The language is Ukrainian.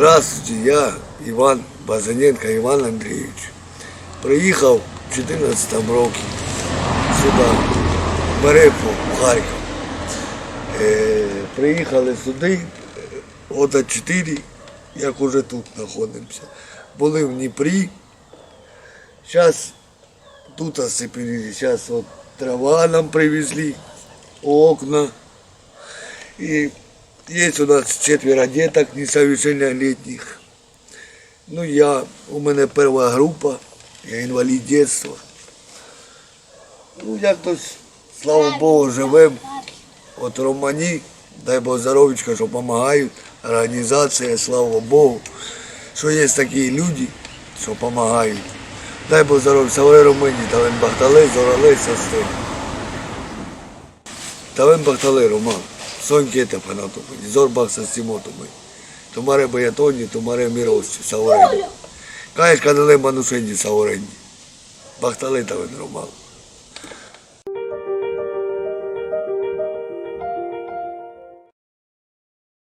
Здравствуйте, я Іван Базаненко Іван Андрійович. Приїхав в 14 році сюди, в Мерепу, в Харків. Е, приїхали сюди, года 4, як уже тут знаходимося. Були в Дніпрі. Зараз тут осыпали, зараз от трава нам привезли, окна. И есть у нас четверо деток несовершеннолетних. Ну, я, у мене перша група, я інвалід дитинства. Ну, як то, слава Богу, живем. От Романі, дай Бог здоров'ячка, що допомагають. Організація, слава Богу, що є такі люди, що допомагають. Дай Бог здоров'я, Савой Романі, Тавен Бахтале, Зорале, Сестер. Тавен Бахтале, Роман, Соньке Тепанатопані, Зорбах Састімотомай. Тумаре Баятоні, Тумаре Мірості, Саворені. Каєш канале сенді Саворені. Бахтале Тавен Роман.